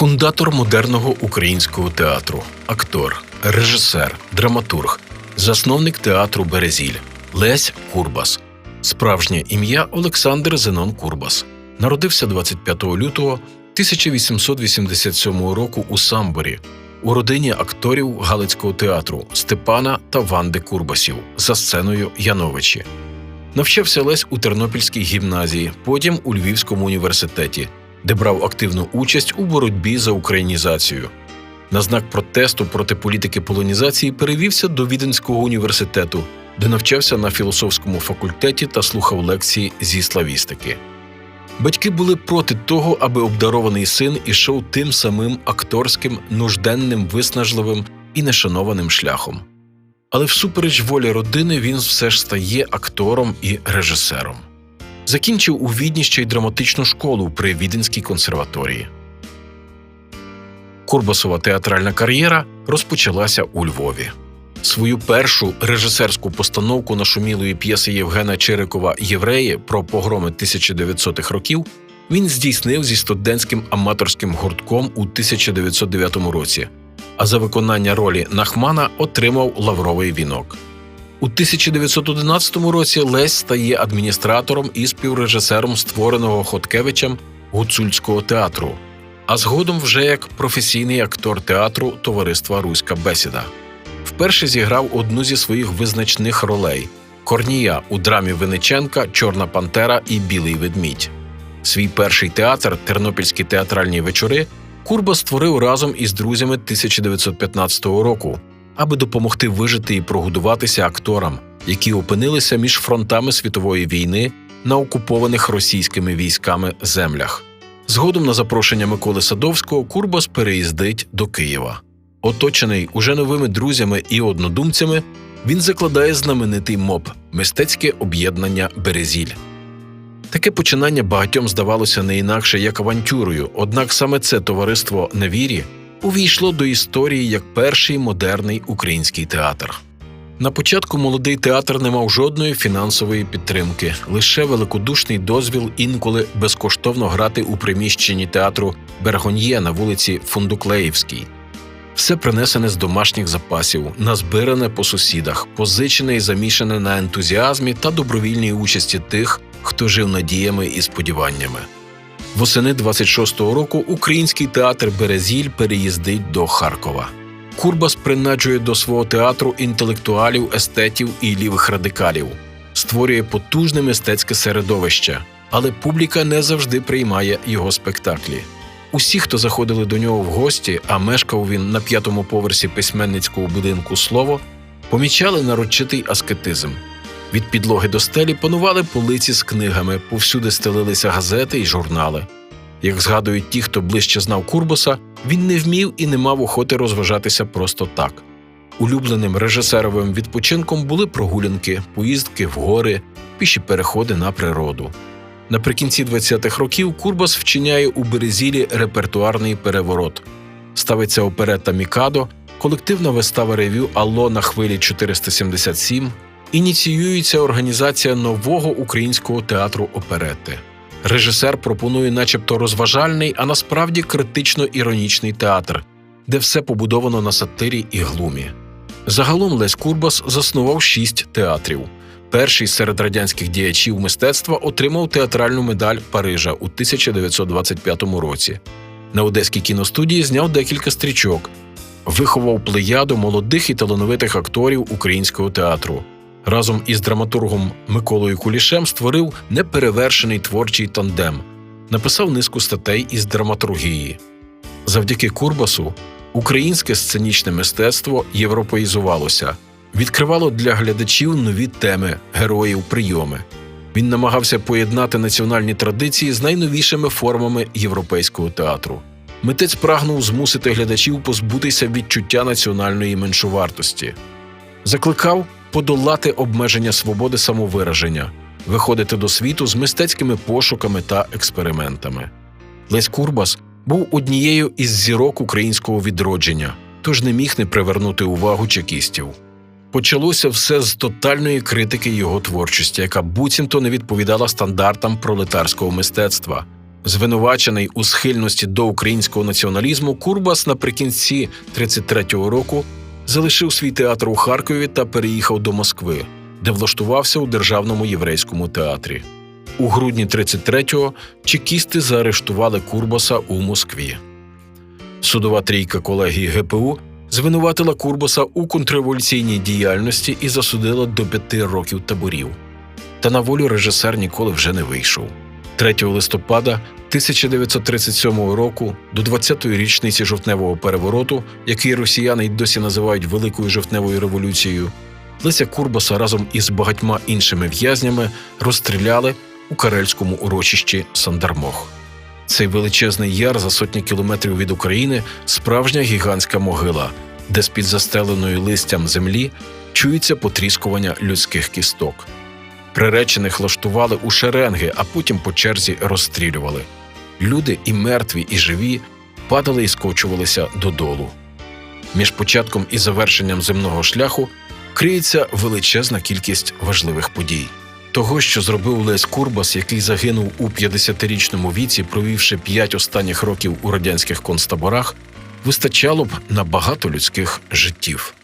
фундатор модерного українського театру, актор, режисер, драматург, засновник театру Березіль Лесь Курбас. Справжнє ім'я Олександр Зенон Курбас. Народився 25 лютого 1887 року у Самборі у родині акторів Галицького театру Степана та Ванди Курбасів за сценою Яновичі. Навчався Лесь у Тернопільській гімназії, потім у Львівському університеті, де брав активну участь у боротьбі за українізацію. На знак протесту проти політики полонізації перевівся до Віденського університету, де навчався на філософському факультеті та слухав лекції зі славістики. Батьки були проти того, аби обдарований син ішов тим самим акторським, нужденним, виснажливим і нешанованим шляхом. Але всупереч волі родини він все ж стає актором і режисером. Закінчив у Відні ще й драматичну школу при Віденській консерваторії. Курбасова театральна кар'єра розпочалася у Львові. Свою першу режисерську постановку нашумілої п'єси Євгена Чирикова Євреї про погроми 1900-х років він здійснив зі студентським аматорським гуртком у 1909 році, а за виконання ролі Нахмана отримав лавровий вінок. У 1911 році Лесь стає адміністратором і співрежисером створеного Хоткевичем гуцульського театру, а згодом вже як професійний актор театру товариства Руська бесіда. Вперше зіграв одну зі своїх визначних ролей Корнія у драмі Винниченка, Чорна Пантера і Білий ведмідь. Свій перший театр Тернопільські театральні вечори Курба створив разом із друзями 1915 року, аби допомогти вижити і прогодуватися акторам, які опинилися між фронтами світової війни на окупованих російськими військами землях. Згодом на запрошення Миколи Садовського Курбас переїздить до Києва. Оточений уже новими друзями і однодумцями, він закладає знаменитий МОП мистецьке об'єднання Березіль. Таке починання багатьом здавалося не інакше як авантюрою, однак саме це товариство на вірі увійшло до історії як перший модерний український театр. На початку молодий театр не мав жодної фінансової підтримки, лише великодушний дозвіл інколи безкоштовно грати у приміщенні театру Бергоньє на вулиці Фундуклеївській. Все принесене з домашніх запасів, назбиране по сусідах, позичене і замішане на ентузіазмі та добровільній участі тих, хто жив надіями і сподіваннями. Восени 26-го року український театр Березіль переїздить до Харкова. Курбас принаджує до свого театру інтелектуалів, естетів і лівих радикалів, створює потужне мистецьке середовище, але публіка не завжди приймає його спектаклі. Усі, хто заходили до нього в гості, а мешкав він на п'ятому поверсі письменницького будинку слово, помічали нарочитий аскетизм. Від підлоги до стелі панували полиці з книгами, повсюди стелилися газети й журнали. Як згадують ті, хто ближче знав Курбаса, він не вмів і не мав охоти розважатися просто так. Улюбленим режисеровим відпочинком були прогулянки, поїздки в гори, піші переходи на природу. Наприкінці 20-х років Курбас вчиняє у Березілі репертуарний переворот. Ставиться оперета Мікадо, колективна вистава ревю Алло на хвилі 477, ініціюється організація нового українського театру оперети. Режисер пропонує, начебто, розважальний, а насправді критично іронічний театр, де все побудовано на сатирі і глумі. Загалом Лесь Курбас заснував шість театрів. Перший серед радянських діячів мистецтва отримав театральну медаль Парижа у 1925 році. На Одеській кіностудії зняв декілька стрічок, виховав плеяду молодих і талановитих акторів українського театру. Разом із драматургом Миколою Кулішем створив неперевершений творчий тандем, написав низку статей із драматургії. Завдяки Курбасу українське сценічне мистецтво європеїзувалося відкривало для глядачів нові теми, героїв, прийоми. Він намагався поєднати національні традиції з найновішими формами європейського театру. Митець прагнув змусити глядачів позбутися відчуття національної меншовартості, закликав подолати обмеження свободи самовираження, виходити до світу з мистецькими пошуками та експериментами. Лесь Курбас був однією із зірок українського відродження, тож не міг не привернути увагу чекістів. Почалося все з тотальної критики його творчості, яка буцімто не відповідала стандартам пролетарського мистецтва. Звинувачений у схильності до українського націоналізму, Курбас наприкінці 33-го року залишив свій театр у Харкові та переїхав до Москви, де влаштувався у державному єврейському театрі. У грудні 33-го чекісти заарештували Курбаса у Москві. Судова трійка колегії ГПУ звинуватила Курбаса у контрреволюційній діяльності і засудила до п'яти років таборів. Та на волю режисер ніколи вже не вийшов. 3 листопада 1937 року, до 20-ї річниці жовтневого перевороту, який росіяни й досі називають Великою жовтневою революцією, Леся Курбаса разом із багатьма іншими в'язнями розстріляли у карельському урочищі Сандармох. Цей величезний яр за сотні кілометрів від України справжня гігантська могила, де з-під застеленої листям землі чується потріскування людських кісток. Приречених лаштували у шеренги, а потім по черзі розстрілювали. Люди і мертві, і живі падали і скочувалися додолу. Між початком і завершенням земного шляху криється величезна кількість важливих подій. Того, що зробив Лесь Курбас, який загинув у 50-річному віці, провівши п'ять останніх років у радянських концтаборах, вистачало б на багато людських життів.